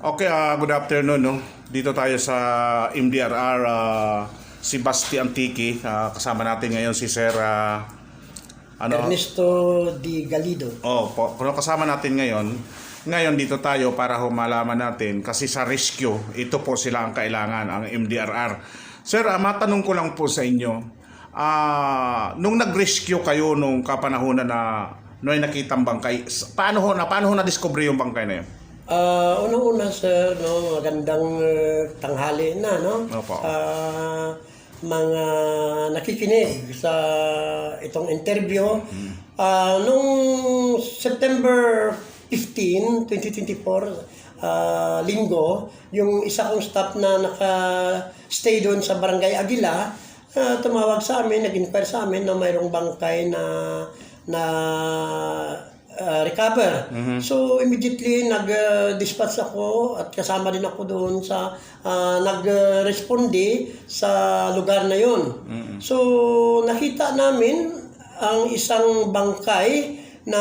Okay, ah, good afternoon. No? Dito tayo sa MDRR uh, si Basti Antique. Ah, kasama natin ngayon si Sir ah, ano? Ernesto Di Galido. Oh, po, pero kasama natin ngayon. Ngayon dito tayo para humalaman natin kasi sa rescue, ito po sila ang kailangan, ang MDRR. Sir, ah, matanong ko lang po sa inyo. Ah, nung nag-rescue kayo nung kapanahonan na noy nakitang bangkay, paano ho na paano ho na discover yung bangkay na yun? Ah, unang-una sir, no, magandang uh, tanghali na, no? Opo. Sa mga nakikinig sa itong interview. Ah, nung September 15, 2024, ah, linggo, yung isa kong staff na naka-stay doon sa Barangay Aguila, ah, tumawag sa amin, nag-inquire sa amin na mayroong bangkay na na uh, recover. So immediately nag-dispatch ako at kasama din ako doon sa uh, nag-responde sa lugar na yon. So nakita namin ang isang bangkay na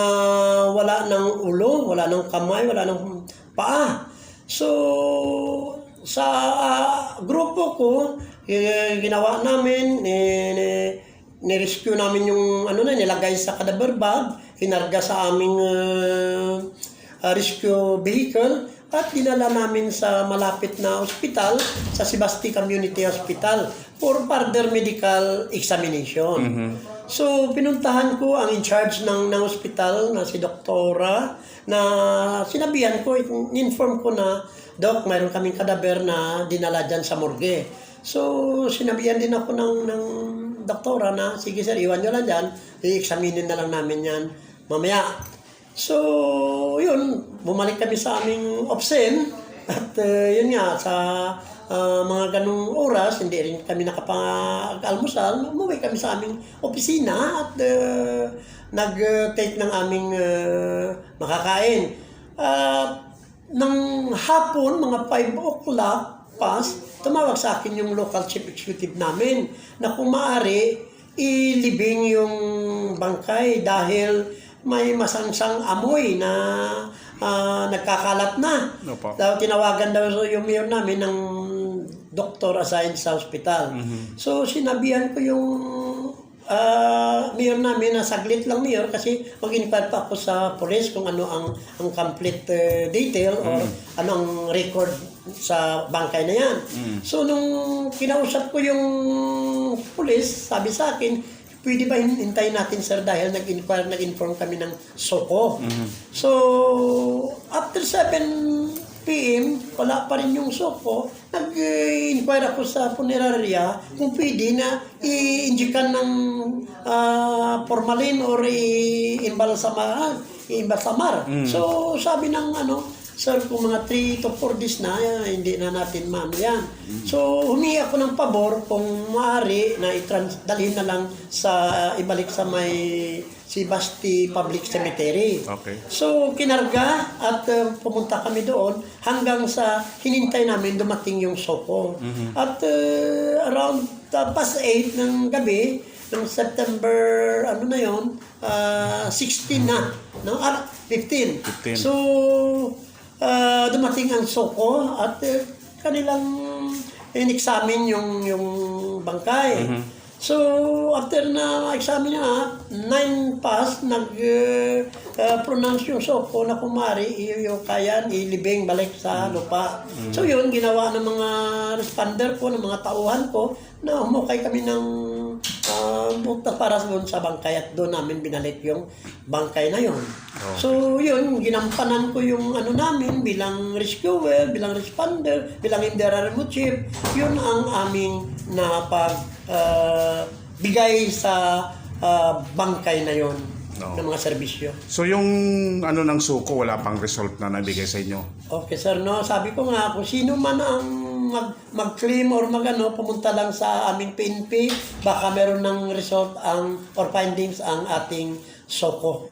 wala ng ulo, wala ng kamay, wala ng paa. So sa ah, grupo ko, eh, ginawa namin, eh, ni- ni-rescue namin yung ano na, nilagay sa cadaver bag, hinarga sa aming uh, uh, rescue vehicle, at dinala namin sa malapit na ospital, sa Sebasti Community Hospital, for further medical examination. So, pinuntahan ko ang in-charge ng, ng hospital na si Doktora, na sinabihan ko, inform ko na, Dok, mayroon kaming kadaver na dinala dyan sa morgue. So, sinabihan din ako ng, ng doktora na, sige sir, iwan nyo lang dyan, i-examinin na lang namin yan mamaya. So, yun, bumalik kami sa aming opsen at uh, yun nga, sa uh, mga ganong oras, hindi rin kami nakapag-almusal, umuwi kami sa aming opisina at uh, nag-take ng aming uh, makakain. At nang hapon, mga 5 o'clock pas, tumawag sa akin yung local chief executive namin na kung maaari, ilibing yung bangkay dahil may masangsang amoy na ah, nagkakalat na. Opo. Daw tinawagan daw yung mayor namin ng doktor assigned sa hospital. So sinabihan ko yung ah, mayor namin na saglit lang mayor kasi mag-inquire pa ako sa police kung ano ang ang complete eh, detail or ano ang record sa bangkay na yan. So nung kinausap ko yung police, sabi sa akin, pwede ba hin- hintayin natin sir dahil nag-inquire, nag-inform kami ng SOCO. So, after 7 p.m., wala pa rin yung SOCO. Nag-inquire ako sa funeraria kung pwede na i-injikan ng ah, formalin or i-imbalsamar. i-imbalsamar. So, sabi ng ano, Sir, kung mga 3 to 4 days na, eh, hindi na natin maano yan. So, humingi ako ng pabor kung maaari na i-trans, dalhin na lang sa, ibalik sa may Sibasti Public Cemetery. Okay. So, kinarga at uh, pumunta kami doon hanggang sa hinintay namin dumating yung Soko. At uh, around uh, past 8 ng gabi, ng September, ano na yon uh, 16 na, no? Ah, 15. 15. So, uh, dumating ang Soko at uh, kanilang in-examine yung, yung bangkay. So, after na examine na, nine pass, nag-pronounce yung Soko na kumari, iyo kaya ilibing balik sa lupa. So, yun, ginawa ng mga responder ko, ng mga tauhan ko, na humukay kami ng uh, buta para sa bangkay at doon namin binalik yung bangkay na yun. So, yun, ginampanan ko yung ano namin bilang rescuer, bilang responder, bilang inderarmo chief. Yun ang aming napag ah, bigay sa ah, bangkay na yun No. ng mga serbisyo. So yung ano ng suko wala pang result na nabigay sa inyo. Okay, sir, no? Sabi ko nga, kung sino man ang mag, mag-claim or magano, pumunta lang sa aming PNP, baka meron ng result ang or findings ang ating SOCO.